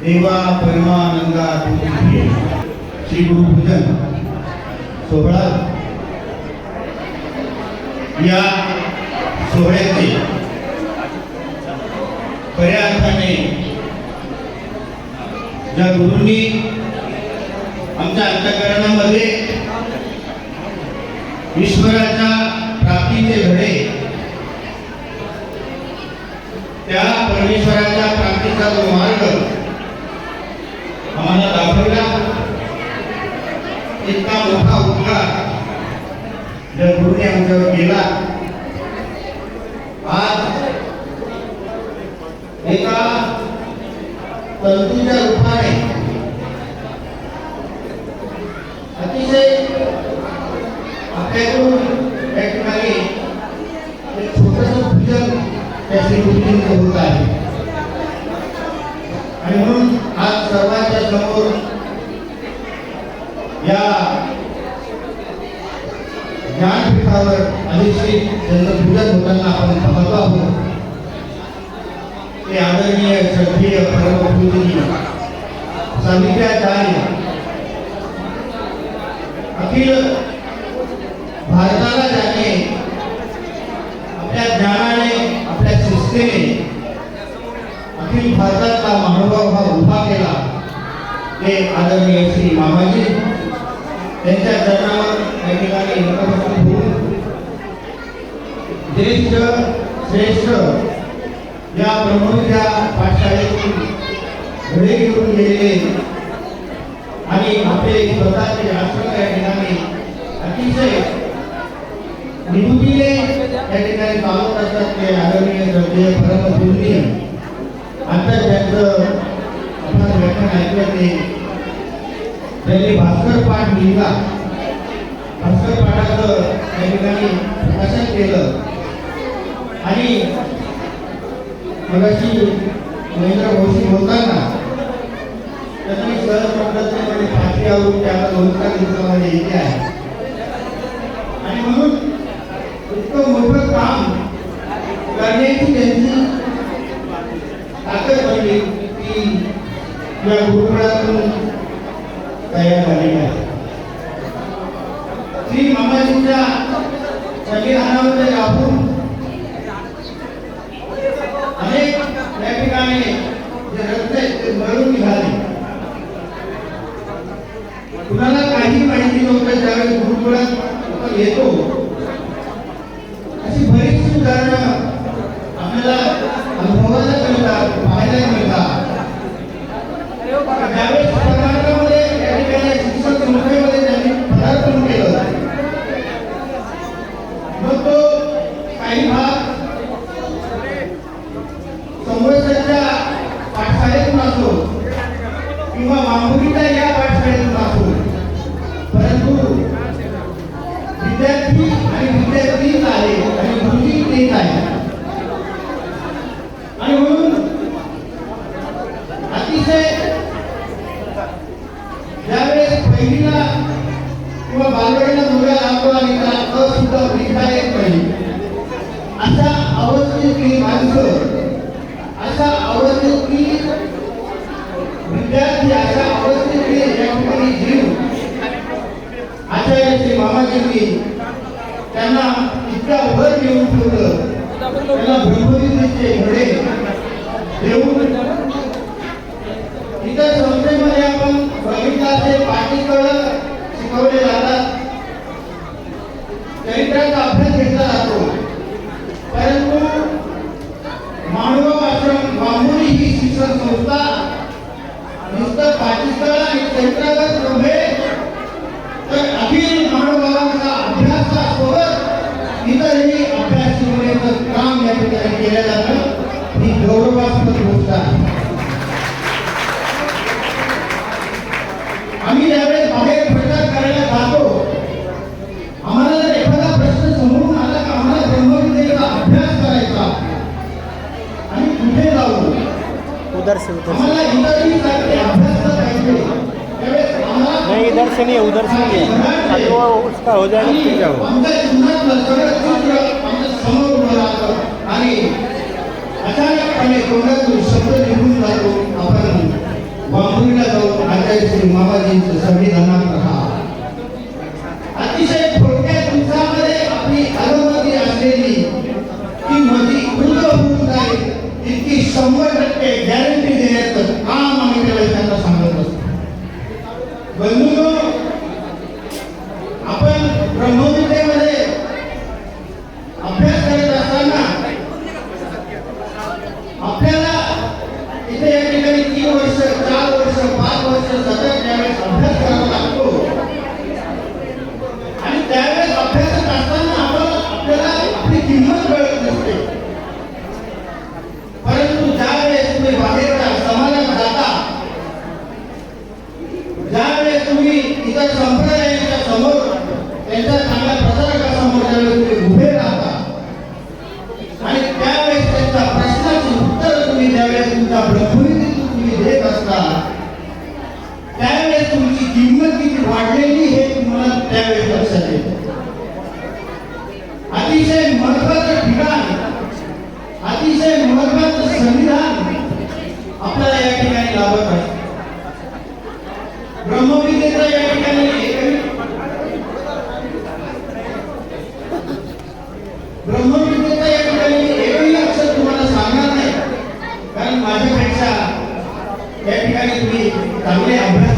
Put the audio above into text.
देवा परमानंदा तुझी श्री गुरुपूजन सोहळा. या सोहळ्याचे खऱ्या अर्थाने ज्या गुरुंनी आमच्या अंतकरणामध्ये ईश्वराच्या परमेश्वराच्या जो मार्ग? आम्हाला दाखवला इतका मोठा उपकार ज्या गुरुने आमच्यावर केला. आज एका तंतूच्या रूपाने अतिशय आपल्याकडून या ठिकाणी एक छोटस पूजन त्या श्रीकृतींचं होत आहे आणि म्हणून आज सर्वांच्या समोर या ज्ञानपीठावर अधिष्ठित ज्यांचं पूजन होताना आपण पाहतो आहोत. ते आदरणीय श्रद्धेय परमपूजनीय सावित्र्याचार्य अखिल भारताला त्याने आपल्या ज्ञानाने आपल्या शिस्तीने अखिल भारतातला महानुभाव हा उभा केला. ते आदरणीय श्री मामाजी त्यांच्या चरणावर या ठिकाणी ज्येष्ठ श्रेष्ठ या ब्रह्मविद्या पाठशाळेतून घडे घेऊन गेलेले आणि आपले स्वतःचे आश्रम या ठिकाणी अतिशय निवृत्तीने त्या ठिकाणी चालवत असतात ते आदरणीय श्रद्धेय परमपूजनीय आता त्यांचं आपण व्याख्यान ऐकलं ते. त्यांनी भास्कर पाठ लिहिला. भास्कर पाठाचं त्या ठिकाणी प्रकाशन केलं. आणि मगाशी महेंद्र भाऊशी बोलताना त्यांनी सहज पद्धतीमध्ये फाशी आवरून त्याला दोन दिवसामध्ये येते आहे. आणि म्हणून इतकं मोठं काम करण्याची त्यांची ताकद बनली की या गुरुकुळातून तयार झालेली आहे. श्री मामाजींच्या संविधानामध्ये राहून या जे रक्त आहेत ते मळून निघाले कुणाला काही माहिती नव्हतं ज्यावेळी गुरुकुळात येतो अशी बरीचशी उदाहरणं आपल्याला अनुभवायला मिळतात पाहायला मिळतात ज्यावेळेस कर्नाटकामध्ये या ठिकाणी शिक्षण संस्थेमध्ये त्यांनी पदार्पण केलं मग तो काही भाग संवर्षाच्या पाठशाळेतून असो किंवा मामुलीच्या या पाठशाळेतून असो परंतु विद्यार्थी आणि विद्यार्थीच आहे आणि गुरुजी तेच आहे आणि म्हणून अतिशय ज्यावेळेस पहिलीला किंवा बालवाडीला मुलगा लागतो आणि त्याला क सुद्धा लिहिता येत नाही अशा अवस्थेतली माणसं अशा अवस्थेतली विद्यार्थी अशा अवस्थेतले या ठिकाणी जीव आचार्याचे मामाजींनी त्यांना इतका वर घेऊन ठेवलं त्यांना ब्रह्मविद्येचे घडे देऊन इतर संस्थेमध्ये आपण बघितलं असेल कळ शिकवले उधर से उधर से नहीं इधर से नहीं उधर से नहीं है तो वो उसका हो जाएगा फिर क्या हो अतिशय थोडक्या दिवसामध्ये आपली अनुमती असलेली होऊन जाईल. इतकी शंभर टक्के गॅरंटी Senhor. आणि त्यावेळेस त्यांच्या प्रश्नाची उत्तर तुम्ही त्यावेळेस तुमच्या ब्रह्मविधीतून तुम्ही देत असता त्यावेळेस तुमची किंमत किती वाढलेली हे तुम्हाला त्यावेळेस लक्षात येत. अतिशय महत्वाचं ठिकाण अतिशय महत्वाचं संविधान आपल्याला या ठिकाणी लाभत आहे.